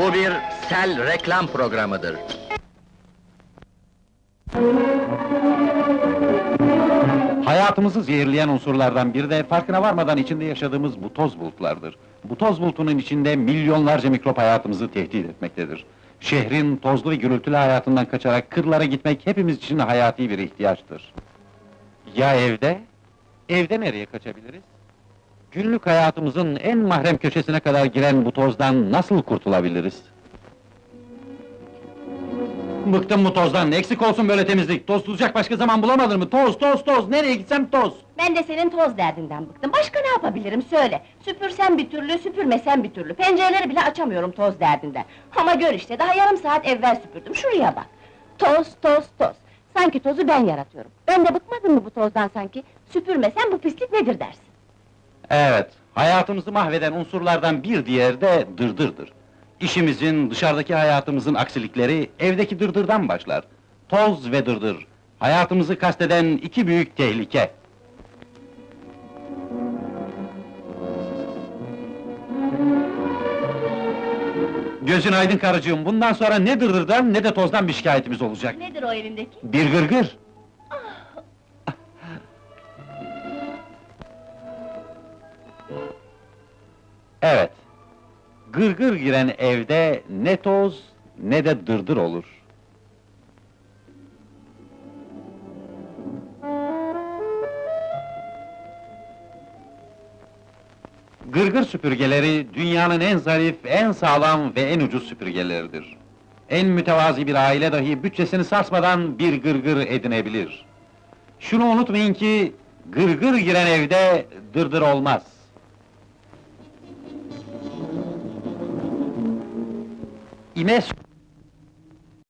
Bu bir sel reklam programıdır. Hayatımızı zehirleyen unsurlardan biri de farkına varmadan içinde yaşadığımız bu toz bulutlardır. Bu toz bulutunun içinde milyonlarca mikrop hayatımızı tehdit etmektedir. Şehrin tozlu ve gürültülü hayatından kaçarak kırlara gitmek hepimiz için hayati bir ihtiyaçtır. Ya evde? Evde nereye kaçabiliriz? Günlük hayatımızın en mahrem köşesine kadar giren bu tozdan nasıl kurtulabiliriz? Bıktım bu tozdan, eksik olsun böyle temizlik. Toz tutacak başka zaman bulamadın mı? Toz, toz, toz, nereye gitsem toz! Ben de senin toz derdinden bıktım. Başka ne yapabilirim söyle. Süpürsem bir türlü, süpürmesem bir türlü. Pencereleri bile açamıyorum toz derdinden. Ama gör işte, daha yarım saat evvel süpürdüm. Şuraya bak. Toz, toz, toz. Sanki tozu ben yaratıyorum. Ben de bıkmadın mı bu tozdan sanki? Süpürmesem bu pislik nedir dersin? Evet, hayatımızı mahveden unsurlardan bir diğeri de dırdırdır. İşimizin, dışarıdaki hayatımızın aksilikleri evdeki dırdırdan başlar. Toz ve dırdır, hayatımızı kasteden iki büyük tehlike. Gözün aydın karıcığım, bundan sonra ne dırdırdan ne de tozdan bir şikayetimiz olacak. Nedir o elindeki? Bir gırgır. Evet. Gırgır giren evde ne toz ne de dırdır olur. Gırgır süpürgeleri dünyanın en zarif, en sağlam ve en ucuz süpürgeleridir. En mütevazi bir aile dahi bütçesini sarsmadan bir gırgır edinebilir. Şunu unutmayın ki, gırgır giren evde dırdır olmaz. imenso.